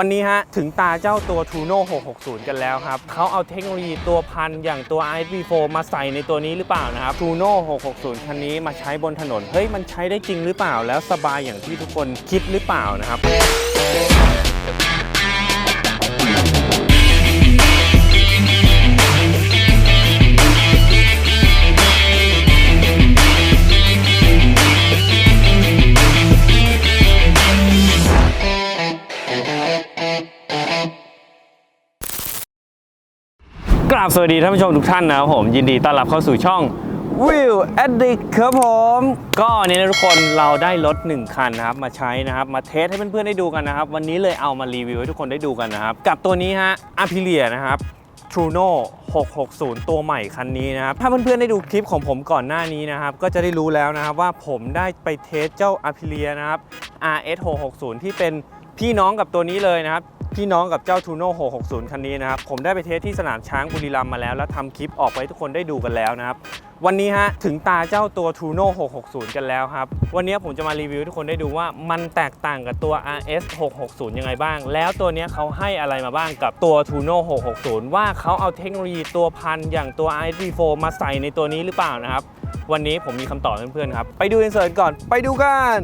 วันนี้ฮะ ถึงตาเจ้าตัว Tuno 660 กันแล้วครับ เขาเอาเทคโนโลยีตัวพันอย่างตัว ISV4 มาใส่ในตัวนี้หรือเปล่านะครับ Tuno 660 คันนี้มาใช้บนถนน เฮ้ย มันใช้ได้จริงหรือเปล่าแล้วสบายอย่างที่ทุกคนคิดหรือเปล่านะครับ ราบสวัสดีท่านผู้ชมทุกท่านนะครับผมยินดีต้อนรับเข้าสู่ช่อง Will Addict ครับผม ก็วันนี้นะทุกคนเราได้รถ1คันนะครับมาใช้นะครับมาเทสให้เพื่อนๆได้ดูกันนะครับ วันนี้เลยเอามารีวิวให้ทุกคนได้ดูกันนะครับ กับตัวนี้ฮะ Aprilia นะครับ Truno 660 ตัวใหม่คันนี้นะครับ ถ้าเพื่อนๆได้ดูคลิปของผมก่อนหน้านี้นะครับ ก็จะได้รู้แล้วนะครับว่าผมได้ไปเทสเจ้า Aprilia นะครับ RS 660ที่เป็นพี่น้องกับตัวนี้เลยนะครับ พี่น้องกับเจ้า Tuno 660 คันนี้นะครับ ผมได้ไปเทสที่สนามช้างบุรีรัมย์มาแล้ว แล้วทำคลิปออกไปทุกคนได้ดูกันแล้วนะครับ วันนี้ฮะ ถึงตาเจ้าตัว Tuno 660 กันแล้วครับ วันนี้ผมจะมารีวิวทุกคนได้ดูว่ามันแตกต่างกับตัว RS 660 ยังไงบ้าง แล้วตัวนี้เขาให้อะไรมาบ้างกับตัว Tuno 660 ว่าเขาเอาเทคโนโลยีตัวพันอย่างตัว ISV4 มาใส่ในตัวนี้หรือเปล่านะครับ วันนี้ผมมีคำตอบเพื่อนๆครับ ไปดูอินเสิร์ตก่อน ไปดูกัน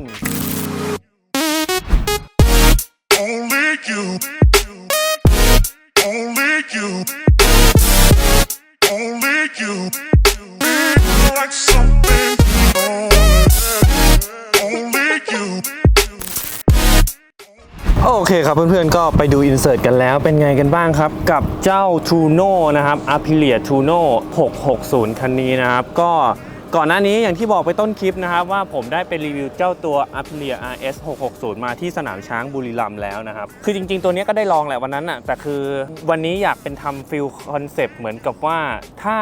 Only you. คครับเพื่อนๆก็ไปดูอินเสิร์ตกันแล้วเป็นไงกันบ้างครับ กับเจ้า Tuno นะครับ a p i l i a Tuno 660 คันนี้นะครับ ก็ก่อนหน้านี้อย่างที่บอกไปต้นคลิปนะครับว่าผมได้ไปรีวิวเจ้าตัว a p i l i a RS 660 มาที่สนามช้างบุรีรัมย์แล้วนะครับ คือจริงๆ ตัวนี้ก็ได้ลองแหละวันนั้นน่ะแต่คือวันนี้อยากเป็นทำฟิลคอนเซปต์เหมือนกับว่าถ้า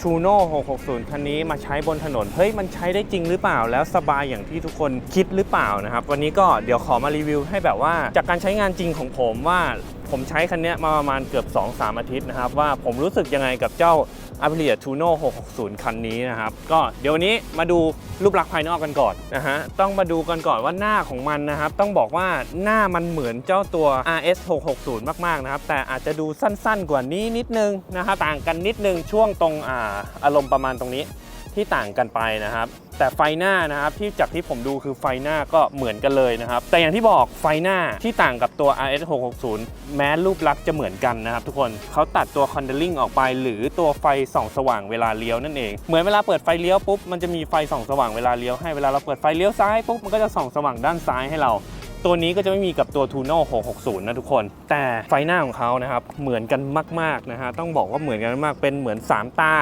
ชูโน่660 คันนี้มาใช้บนถนน เฮ้ย มันใช้ได้จริงหรือเปล่า แล้วสบายอย่างที่ทุกคนคิดหรือเปล่านะครับ วันนี้ก็เดี๋ยวขอมารีวิวให้แบบว่า จากการใช้งานจริงของผมว่า ผมใช้คันนี้มาประมาณเกือบ 2-3 อาทิตย์นะครับ ว่าผมรู้สึกยังไงกับเจ้า Aprilia Tuno 660 คันนี้นะครับ ก็เดี๋ยววันนี้มาดูรูปลักษณ์ภายนอกกันก่อนนะฮะต้องมาดูกันก่อนว่าหน้าของมันนะครับ ต้องบอกว่าหน้ามันเหมือนเจ้าตัว RS 660 มากๆนะครับ แต่อาจจะดูสั้นๆกว่านี้นิดนึงนะครับต่างกันนิดนึงช่วงตรงออารมณ์ประมาณตรงนี้ ที่ต่างกันไปนะครับ แต่ไฟหน้านะครับที่จากที่ผมดูคือไฟหน้าก็เหมือนกันเลยนะครับ แต่อย่างที่บอกไฟหน้าที่ต่างกับตัว RS 660แม้รูปลักษณ์จะเหมือนกันนะครับ ทุกคนเขาตัดตัวคอนเดลลิ่งออกไป หรือตัวไฟส่องสว่างเวลาเลี้ยวนั่นเองเหมือนเวลาเปิดไฟเลี้ยวปุ๊บมันจะมีไฟส่องสว่างเวลาเลี้ยวให้เวลาเราเปิดไฟเลี้ยวซ้ายปุ๊บมันก็จะส่องสว่างด้านซ้ายให้เราตัวนี้ก็จะไม่มีกับตัว Tuno 660 นะทุกคน แต่ไฟหน้าของเขานะครับ เหมือนกันมาก ๆ นะฮะ ต้องบอกว่าเหมือนกันมาก เป็นเหมือน 3 ตา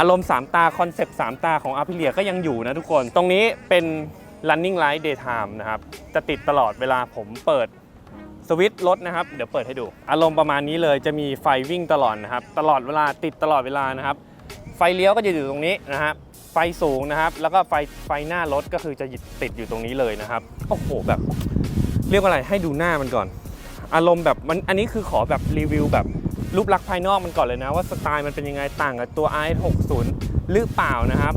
อารมณ์ 3 ตา คอนเซปต์ 3 ตาของ Aprilia ก็ยังอยู่นะทุกคน ตรงนี้เป็น running light daytime นะครับ จะติดตลอดเวลาผมเปิดสวิตช์รถนะครับ เดี๋ยวเปิดให้ดู อารมณ์ประมาณนี้เลยจะมีไฟวิ่งตลอดนะครับ ตลอดเวลาติดตลอดเวลานะครับ ไฟเลี้ยวก็จะอยู่ตรงนี้นะครับ ไฟสูงนะครับ แล้วก็ไฟไฟหน้ารถก็คือจะติดอยู่ตรงนี้เลยนะครับ โอ้โหแบบ เรียกว่าอะไรให้ดูหน้ามันก่อน อารมณ์แบบมันอันนี้คือขอแบบรีวิวแบบ รูปลักษณ์ภายนอกมันก่อนเลยนะ ว่าสไตล์มันเป็นยังไงต่างกับตัว i 60 หรือเปล่านะครับ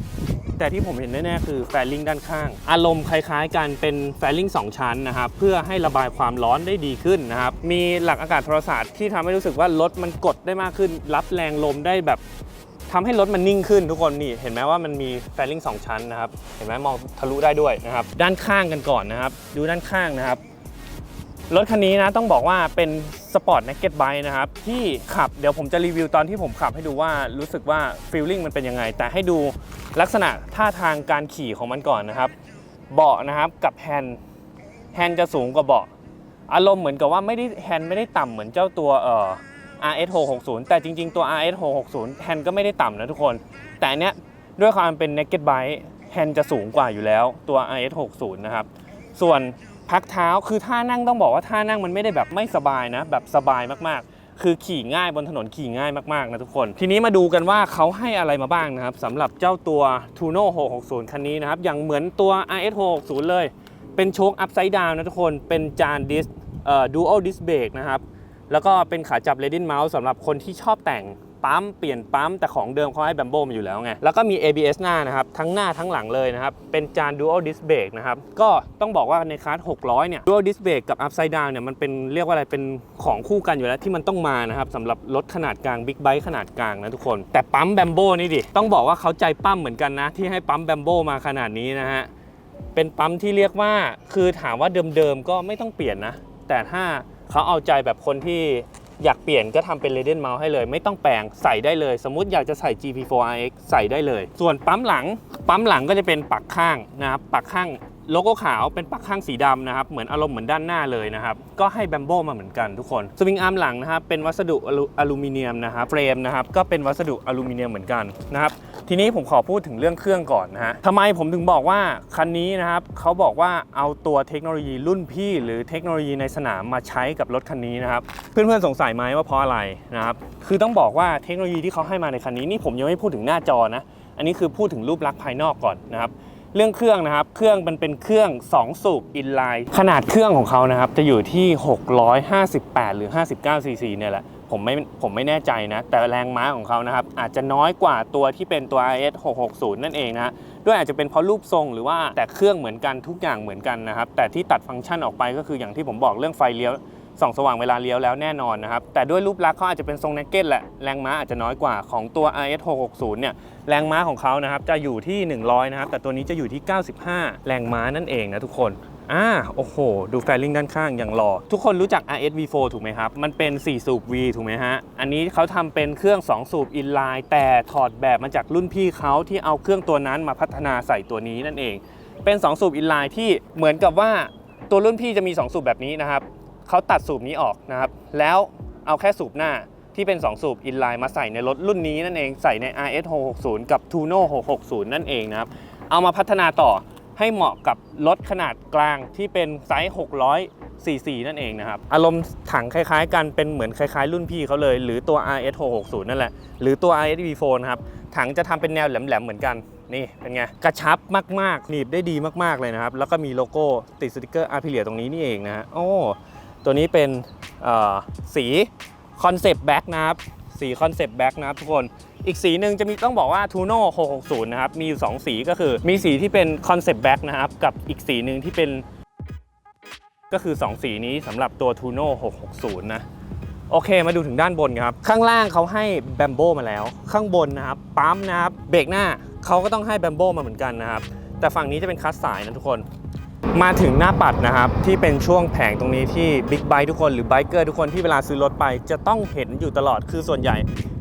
แต่ที่ผมเห็นแน่ๆคือแฟลิงด้านข้าง อารมณ์คล้ายๆกันเป็นแฟลิง2 ชั้นนะครับ เพื่อให้ระบายความร้อนได้ดีขึ้นนะครับ มีหลักอากาศโทรศาสตร์ที่ทำให้รู้สึกว่ารถมันกดได้มากขึ้น รับแรงลมได้แบบทำให้รถมันนิ่งขึ้นทุกคนนี่เห็นไหมว่ามันมีแฟลิง2ชั้นนะครับ เห็นไหมมองทะลุได้ด้วยนะครับ ด้านข้างกันก่อนนะครับ ดูด้านข้างนะครับ รถคันนี้นะต้องบอกว่าเป็นสปอร์ต n น k e d Bike นะครับ ที่ขับเดี๋ยวผมจะรีวิวตอนที่ผมขับให้ดูว่ารู้สึกว่าฟีลลิ่งมันเป็นยังไง แต่ให้ดูลักษณะท่าทางการขี่ของมันก่อนนะครับ เบาะนะครับกับแฮนด์แฮนด์จะสูงกว่าเบาะ อารมณ์เหมือนกับว่าไม่ได้แฮนด์ไม่ได้ต่ำเหมือนเจ้าตัวเอ่อ RS 660แต่จริงๆตัว RS 660แฮนด์ก็ไม่ได้ต่ำนะทุกคน แต่เนี้ยด้วยความเป็น naked bike แฮนด์จะสูงกว่าอยู่แล้วตัว RS 60นะครับส่วน พักเท้าคือท่านั่งต้องบอกว่าท่านั่งมันไม่ได้แบบไม่สบายนะ แบบสบายมากๆ คือขี่ง่ายบนถนนขี่ง่ายมากๆนะทุกคน ทีนี้มาดูกันว่าเขาให้อะไรมาบ้างนะครับสำหรับเจ้าตัว Tuno 660 คันนี้นะครับ อย่างเหมือนตัว RS 660 เลย เป็นโชคอัพไซด์ดาวนะทุกคนเป็นจานดิสเอ่อ dual disc brake นะครับแล้วก็เป็นขาจับ Leading Mouse สำหรับคนที่ชอบแต่ง ปั๊มเปลี่ยนปั๊มแต่ของเดิมเขาให้แบมโบมาอยู่แล้วไง แล้วก็มี ABS หน้านะครับ ทั้งหน้าทั้งหลังเลยนะครับ เป็นจาน Dual Disc Brake นะครับ ก็ต้องบอกว่าในคลาส600 เนี่ย Dual Disc Brake กับ Upside Down เนี่ยมันเป็นเรียกว่าอะไรเป็นของคู่กันอยู่แล้วที่มันต้องมานะครับสำหรับรถขนาดกลางบิ๊กไบค์ขนาดกลางนะทุกคน แต่ปั๊มแบมโบนี่ดิต้องบอกว่าเขาใจปั้มเหมือนกันนะที่ให้ปั๊มแบมโบมาขนาดนี้นะฮะเป็นปั๊มที่เรียกว่าคือถามว่าเดิมๆก็ไม่ต้องเปลี่ยนนะแต่ถ้าเขาเอาใจแบบคนที่ อยากเปลี่ยนก็ทำเป็นเรเดนเมาส์ให้เลย ไม่ต้องแปลงใส่ได้เลย สมมุติอยากจะใส่ GP4RX ใส่ได้เลย ส่วนปั๊มหลัง ปั๊มหลังก็จะเป็นปักข้างนะครับปักข้าง โลโก้ขาวเป็นปักข้างสีดำนะครับ เหมือนอารมณ์เหมือนด้านหน้าเลยนะครับ ก็ให้แบมโบมาเหมือนกันทุกคน สวิงอาร์มหลังนะครับ เป็นวัสดุอลูอลูมิเนียมนะครับ เฟรมนะครับ ก็เป็นวัสดุอลูมิเนียมเหมือนกันนะครับ ทีนี้ผมขอพูดถึงเรื่องเครื่องก่อนนะฮะทำไมผมถึงบอกว่าคันนี้นะครับเขาบอกว่าเอาตัวเทคโนโลยีรุ่นพี่ หรือเทคโนโลยีในสนามมาใช้กับรถคันนี้นะครับ เพื่อนๆสงสัยไหมว่าเพราะอะไรนะครับ คือต้องบอกว่าเทคโนโลยีที่เขาให้มาในคันนี้นี่ผมยังไม่พูดถึงหน้าจอนะ อันนี้คือพูดถึงรูปลักษณ์ภายนอกก่อนนะครับ เรื่องเครื่องนะครับ เครื่องมันเป็นเครื่อง 2 สูบอินไลน์ขนาดเครื่องของเขานะครับ จะอยู่ที่ 658 หรือ 59 ซีซีเนี่ยแหละ ผมไม่ผมไม่แน่ใจนะ แต่แรงม้าของเขานะครับ อาจจะน้อยกว่าตัวที่เป็นตัว RS 660 นั่นเองนะด้วยอาจจะเป็นเพราะรูปทรงหรือว่าแต่เครื่องเหมือนกันทุกอย่างเหมือนกันนะครับ แต่ที่ตัดฟังก์ชันออกไปก็คืออย่างที่ผมบอกเรื่องไฟเลี้ยว ส่องสว่างเวลาเลี้ยวแล้วแน่นอนนะครับ แต่ด้วยรูปลักษณ์เขาอาจจะเป็นทรงเนกเก็ตแหละ แรงม้าอาจจะน้อยกว่าของตัว RS 660เนี่ย แรงม้าของเขานะครับจะอยู่ที่ 100 นะครับ แต่ตัวนี้จะอยู่ที่ 95 แรงม้านั่นเองนะทุกคนอ่าโอ้โห ดูแฟลิงด้านข้างอย่างหล่อ ทุกคนรู้จัก RS V4 ถูกไหมครับ มันเป็น 4 สูบ V ถูกไหมฮะ อันนี้เขาทำเป็นเครื่อง 2 สูบอินไลน์แต่ถอดแบบมาจากรุ่นพี่เขาที่เอาเครื่องตัวนั้นมาพัฒนาใส่ตัวนี้นั่นเอง เป็น 2 สูบอินไลน์ที่เหมือนกับว่าตัวรุ่นพี่จะมี 2 สูบแบบนี้นะครับ เขาตัดสูบนี้ออกนะครับ แล้วเอาแค่สูบหน้าที่เป็น 2 สูบอินไลน์มาใส่ในรถรุ่นนี้นั่นเองใส่ใน RS 660 กับ Tuno 660 นั่นเองนะครับ เอามาพัฒนาต่อให้เหมาะกับรถขนาดกลางที่เป็นไซส์600 cc นั่นเองนะครับ อารมณ์ถังคล้ายๆ กันเป็นเหมือนคล้ายๆ รุ่นพี่เขาเลย หรือตัว RS 660 นั่นแหละ หรือตัว RS V4 นะครับ ถังจะทำเป็นแนวแหลมๆ เหมือนกันนี่เป็นไง กระชับมากๆหนีบได้ดีมากๆเลยนะครับ แล้วก็มีโลโก้ติดสติกเกอร์อาร์พิเลียตรงนี้นี่เองนะฮะโอ้ ตัวนี้เป็นสีคอนเซปต์แบ็กนะครับ สีคอนเซปต์แบ็กนะครับทุกคน อีกสีหนึ่งจะมีต้องบอกว่า Tuno 660 นะครับ มีอยู่ 2 สีก็คือมีสีที่เป็นคอนเซปต์แบ็กนะครับ กับอีกสีหนึ่งที่เป็น ก็คือ 2 สีนี้สำหรับตัว Tuno 660 นะโอเค มาดูถึงด้านบนครับ ข้างล่างเขาให้แบมโบมาแล้ว ข้างบนนะครับ ปั๊มนะครับ เบรกหน้าเขาก็ต้องให้แบมโบมาเหมือนกันนะครับ แต่ฝั่งนี้จะเป็นคัสสายนะทุกคน มาถึงหน้าปัดนะครับ ที่เป็นช่วงแผงตรงนี้ที่บิ๊กไบค์ทุกคนหรือไบเกอร์ทุกคนที่เวลาซื้อรถไป จะต้องเห็นอยู่ตลอดคือส่วนใหญ่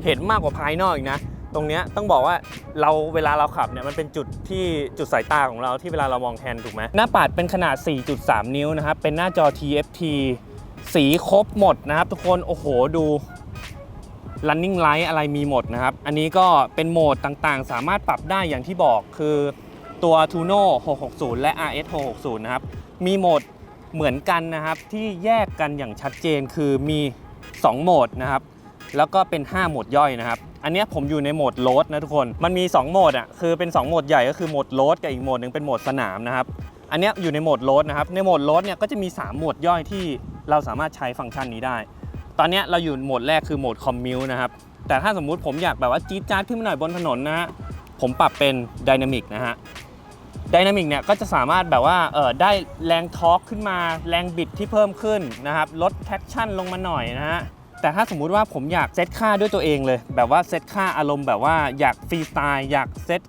เห็นมากกว่าภายนอกอีกนะ ตรงเนี้ยต้องบอกว่าเราเวลาเราขับเนี่ยมันเป็นจุดที่จุดสายตาของเราที่เวลาเรามองแทนถูกไหมหน้าปัดเป็นขนาด 4.3 นิ้วนะครับ เป็นหน้าจอ TFT สีครบหมดนะครับ ทุกคนโอ้โหดู running light อะไรมีหมดนะครับ อันนี้ก็เป็นโหมดต่างๆ สามารถปรับได้อย่างที่บอกคือ ตัว Tuno 660 และ RS 660 นะครับ มีโหมดเหมือนกันนะครับ ที่แยกกันอย่างชัดเจนคือมี 2 โหมดนะครับ แล้วก็เป็น 5 โหมดย่อยนะครับ อันนี้ผมอยู่ในโหมดโรดนะทุกคน มันมี 2 โหมดอะ คือเป็น 2 โหมดใหญ่ก็คือโหมดโรดกับอีกโหมดหนึ่งเป็นโหมดสนามนะครับ อันนี้อยู่ในโหมดโรดนะครับ ในโหมดโรดเนี่ยก็จะมี 3 โหมดย่อยที่เราสามารถใช้ฟังก์ชันนี้ได้ ตอนนี้เราอยู่โหมดแรกคือโหมดคอมมิวนะครับ แต่ถ้าสมมุติผมอยากแบบว่าจี๊ดจ๊าดขึ้นมาหน่อยบนถนนนะฮะ ผมปรับเป็นไดนามิกนะฮะ ไดนามิกเนี่ยก็จะสามารถแบบว่าเออได้แรงทอร์กขึ้นมาแรงบิดที่เพิ่มขึ้นนะครับลดแท็กชั่นลงมาหน่อยนะฮะแต่ถ้าสมมุติว่าผมอยากเซตค่าด้วยตัวเองเลย แบบว่าเซตค่าอารมณ์แบบว่าอยากฟรีสไตล์อยากเซต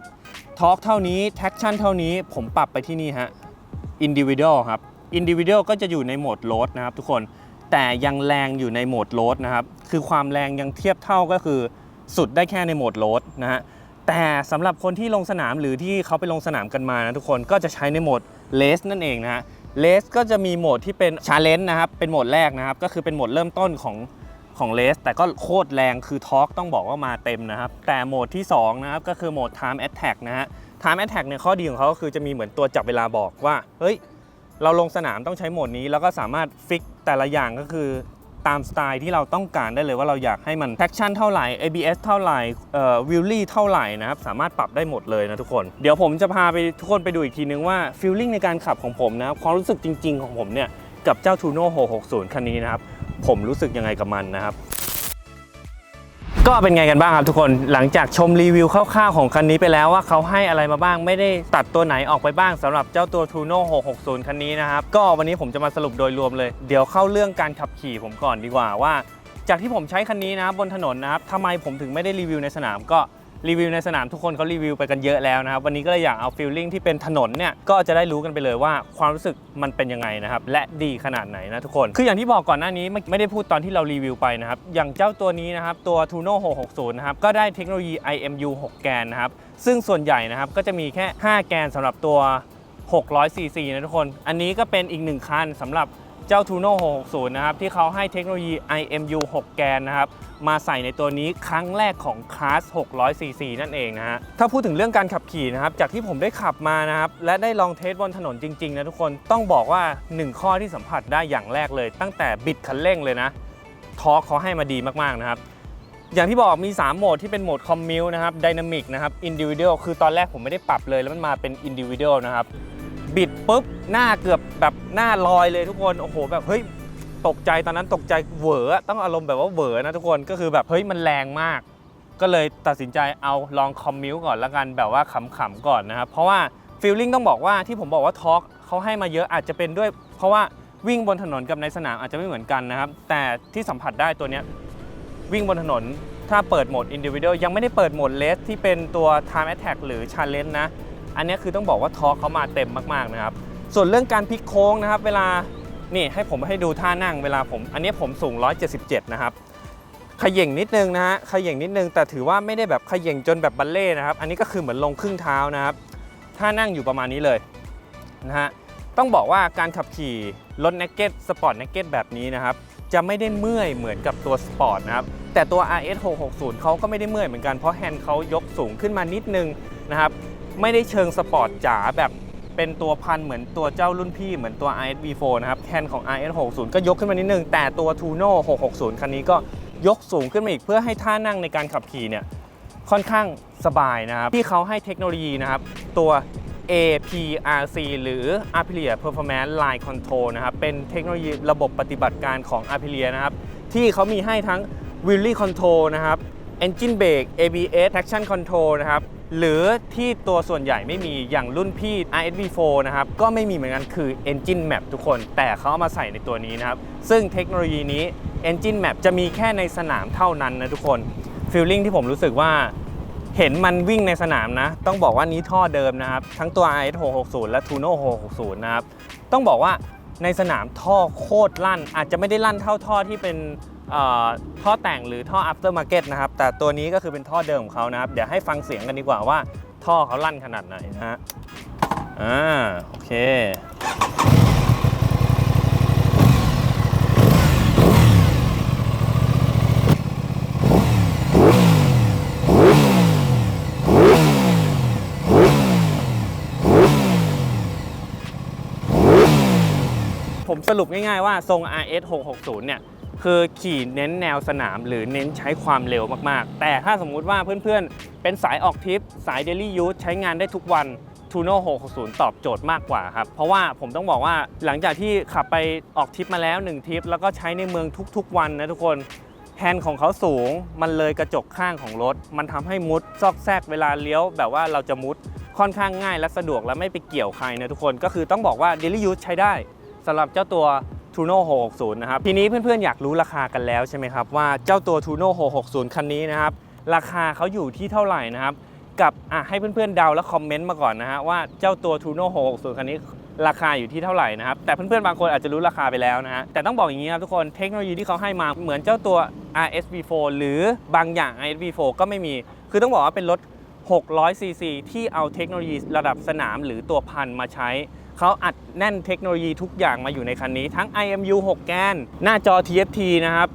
ทอร์กเท่านี้แท็กชั่นเท่านี้ผมปรับไปที่นี่ฮะ individual ครับ individual ก็จะอยู่ในโหมดโ a ดนะครับทุกคนแต่ยังแรงอยู่ในโหมดโ a ดนะครับคือความแรงยังเทียบเท่าก็คือสุดได้แค่ในโหมดโ a ดนะฮะ แต่สำหรับคนที่ลงสนามหรือที่เขาไปลงสนามกันมานะทุกคนก็จะใช้ในโหมดเลสนั่นเองนะฮะเลสก็จะมีโหมดที่เป็นชาเลนจ์นะครับเป็นโหมดแรกนะครับ ก็คือเป็นโหมดเริ่มต้นของของเลสแต่ก็โคตรแรงคือทอร์กต้องบอกว่ามาเต็มนะครับ แต่โหมดที่ 2 นะครับ ก็คือโหมด Time Attack นะฮะ Time Attack เนี่ยข้อดีของเขาก็คือจะมีเหมือนตัวจับเวลาบอกว่า เฮ้ย เราลงสนามต้องใช้โหมดนี้ แล้วก็สามารถฟิกแต่ละอย่างก็คือ ตามสไตล์ที่เราต้องการได้เลยว่าเราอยากให้มัน traction เท่าไหร่ ABS เท่าไหร่เอ่อ willy เท่าไหร่นะครับ สามารถปรับได้หมดเลยนะทุกคน เดี๋ยวผมจะพาไปทุกคนไปดูอีกทีนึงว่า feeling ในการขับของผมนะครับความรู้สึกจริง ๆ ของผมเนี่ยกับเจ้า Tuno 660 คันนี้นะครับ ผมรู้สึกยังไงกับมันนะครับ ก็เป็นไงกันบ้างครับทุกคนหลังจากชมรีวิวคร่าวๆของคันนี้ไปแล้วว่าเขาให้อะไรมาบ้างไม่ได้ตัดตัวไหนออกไปบ้างสำหรับเจ้าตัว t ูโน่660 คันนี้นะครับ ก็วันนี้ผมจะมาสรุปโดยรวมเลย เดี๋ยวเข้าเรื่องการขับขี่ผมก่อนดีกว่าว่า จากที่ผมใช้คันนี้นะบนถนนนะครับทำไมผมถึงไม่ได้รีวิวในสนามก็ รีวิวในสนามทุกคนเขารีวิวไปกันเยอะแล้วนะครับ วันนี้ก็เลยอยากเอาฟีลลิ่งที่เป็นถนนเนี่ย ก็จะได้รู้กันไปเลยว่าความรู้สึกมันเป็นยังไงนะครับ และดีขนาดไหนนะทุกคน คืออย่างที่บอกก่อนหน้านี้ไม่ไม่ได้พูดตอนที่เรารีวิวไปนะครับ อย่างเจ้าตัวนี้นะครับ ตัว Tuno 660 นะครับ ก็ได้เทคโนโลยี IMU 6 แกนนะครับ ซึ่งส่วนใหญ่นะครับก็จะมีแค่ 5 แกนสำหรับตัว600 cc นะทุกคน อันนี้ก็เป็นอีกหนึ่งคันสำหรับ เจ้า Tuno 660 นะครับ ที่เขาให้เทคโนโลยี IMU 6 แกนนะครับ มาใส่ในตัวนี้ครั้งแรกของคลาส 600 cc นั่นเองนะฮะ ถ้าพูดถึงเรื่องการขับขี่นะครับ จากที่ผมได้ขับมานะครับ และได้ลองเทสบนถนนจริง ๆ นะทุกคนต้องบอกว่า 1 ข้อที่สัมผัสได้อย่างแรกเลย ตั้งแต่บิดคันเร่งเลยนะทอร์คเขาให้มาดีมากๆนะครับอย่างที่บอกมี 3 โหมดที่เป็นโหมดคอมมิวนะครับไดนามิกนะครับอินดิวิ a l คือตอนแรกผมไม่ได้ปรับเลยแล้วมันมาเป็นอินดิวิ a l นะครับ บิดปุ๊บหน้าเกือบแบบหน้าลอยเลยทุกคนโอ้โหแบบเฮ้ยตกใจตอนนั้นตกใจเหวอต้องอารมณ์แบบว่าเหวอนะทุกคนก็คือแบบเฮ้ยมันแรงมาก ก็เลยตัดสินใจเอาลองคอมมิวก่อนละกันแบบว่าขำๆก่อนนะครับเพราะว่าฟีลลิ่งต้องบอกว่าที่ผมบอกว่าทอร์กเขาให้มาเยอะอาจจะเป็นด้วย เพราะว่าวิ่งบนถนนกับในสนามอาจจะไม่เหมือนกันนะครับ แต่ที่สัมผัสได้ตัวเนี้ยวิ่งบนถนนถ้าเปิดโหมด Individual ยังไม่ได้เปิดโหมดเลสที่เป็นตัว Time Attack หรือ Challenge นะ อันนี้คือต้องบอกว่าทอร์กเขามาเต็มมากๆนะครับ ส่วนเรื่องการพลิกโค้งนะครับ เวลานี่ให้ผมให้ดูท่านั่งเวลาผม อันนี้ผมสูง 177 นะครับขย่งนิดนึงนะฮะขย่งนิดนึง แต่ถือว่าไม่ได้แบบขย่งจนแบบบัลเล่นะครับ อันนี้ก็คือเหมือนลงครึ่งเท้านะครับท่านั่งอยู่ประมาณนี้เลยนะฮะต้องบอกว่าการขับขี่รถ n น k เก็ตสปอร์ต n น k เก็ตแบบนี้นะครับจะไม่ได้เมื่อยเหมือนกับตัวสปอร์ตนะครับแต่ตัว RS 660เขาก็ไม่ได้เมื่อยเหมือนกันเพราะแฮนด์เขายกสูงขึ้นมานิดนึงนะครับ ไม่ได้เชิงสปอร์ตจ๋าแบบเป็นตัวพันเหมือนตัวเจ้ารุ่นพี่เหมือนตัว RS V4 นะครับ แคนของ RS 60ก็ยกขึ้นมานิดนึง แต่ตัว Tuno 660 คันนี้ก็ยกสูงขึ้นมาอีกเพื่อให้ท่านั่งในการขับขี่เนี่ยค่อนข้างสบายนะครับ ที่เขาให้เทคโนโลยีนะครับ ตัว APRC หรือ Aprilia Performance Line Control นะครับ เป็นเทคโนโลยีระบบปฏิบัติการของ Aprilia นะครับ ที่เขามีให้ทั้ง Wheelie Control นะครับ Engine Brake ABS Traction Control นะครับ หรือที่ตัวส่วนใหญ่ไม่มีอย่างรุ่นพี่ RSV4 นะครับ ก็ไม่มีเหมือนกันคือ Engine Map ทุกคน แต่เขาเอามาใส่ในตัวนี้นะครับ ซึ่งเทคโนโลยีนี้ Engine Map จะมีแค่ในสนามเท่านั้นนะทุกคนฟีลลิ่งที่ผมรู้สึกว่าเห็นมันวิ่งในสนามนะ ต้องบอกว่านี้ท่อเดิมนะครับ ทั้งตัว RS 660 และ Tuno 660 นะครับ ต้องบอกว่าในสนามท่อโคตรลั่น อาจจะไม่ได้ลั่นเท่าท่อที่เป็น ท่อแต่งหรือท่อ after market นะครับ แต่ตัวนี้ก็คือเป็นท่อเดิมของเขานะครับ เดี๋ยวให้ฟังเสียงกันดีกว่าว่าท่อเขาลั่นขนาดไหนนะฮะ อ่า โอเคผมสรุปง่ายๆว่าทรง RS 660 เนี่ย คือขี่เน้นแนวสนาม หรือเน้นใช้ความเร็วมากๆ แต่ถ้าสมมุติว่าเพื่อนๆ เป็นสายออกทริป สาย Daily Use ใช้งานได้ทุกวัน Tuno 660 ตอบโจทย์มากกว่าครับ เพราะว่าผมต้องบอกว่าหลังจากที่ขับไปออกทริปมาแล้ว 1ทริป แล้วก็ใช้ในเมืองทุกๆ วันนะทุกคนแฮนด์ของเขาสูง มันเลยกระจกข้างของรถ มันทำให้มุดซอกแซกเวลาเลี้ยว แบบว่าเราจะมุดค่อนข้างง่ายและสะดวกและไม่ไปเกี่ยวใครนะทุกคน ก็คือต้องบอกว่า Daily Use ใช้ได้สำหรับเจ้าตัว Tuno 660 นะครับ ทีนี้เพื่อนๆ อยากรู้ราคากันแล้วใช่ไหมครับ ว่าเจ้าตัว Tuno 660 คันนี้นะครับ ราคาเขาอยู่ที่เท่าไหร่นะครับ กับอะให้เพื่อนๆเดาและคอมเมนต์มาก่อนนะฮะว่าเจ้าตัว Tuno 660 คันนี้ราคาอยู่ที่เท่าไหร่นะครับ แต่เพื่อนๆ บางคนอาจจะรู้ราคาไปแล้วนะฮะแต่ต้องบอกอย่างนี้ครับทุกคนเทคโนโลยีที่เขาให้มาเหมือนเจ้าตัว RSV4 หรือบางอย่าง RSV4 ก็ไม่มี คือต้องบอกว่าเป็นรถ600ซีซีที่เอาเทคโนโลยีระดับสนามหรือตัวพันมาใช้ เขาอัดแน่นเทคโนโลยีทุกอย่างมาอยู่ในคันนี้ ทั้ง IMU 6 แกน หน้าจอ TFT นะครับ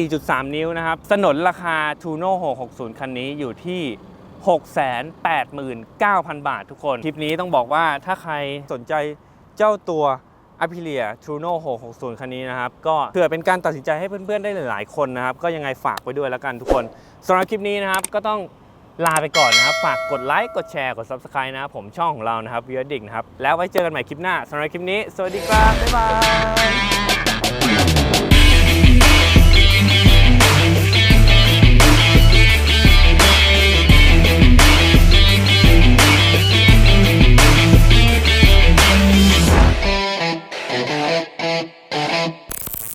4.3 นิ้วนะครับ สนนราคา Tuno 660 คันนี้อยู่ที่ 689,000 บาททุกคน คลิปนี้ต้องบอกว่าถ้าใครสนใจเจ้าตัว Aprilia Tuno 660 คันนี้นะครับ ก็เผื่อเป็นการตัดสินใจให้เพื่อนๆ ได้หลายๆ คนนะครับ ก็ยังไงฝากไว้ด้วยแล้วกันทุกคนสำหรับคลิปนี้นะครับ ก็ต้อง ลาไปก่อนนะครับ ฝากกดไลค์ กดแชร์ กด Subscribe นะครับผมช่องของเรานะครับวิวดิกนะครับ แล้วไว้เจอกันใหม่คลิปหน้าสำหรับคลิปนี้ สวัสดีครับ บ๊ายบาย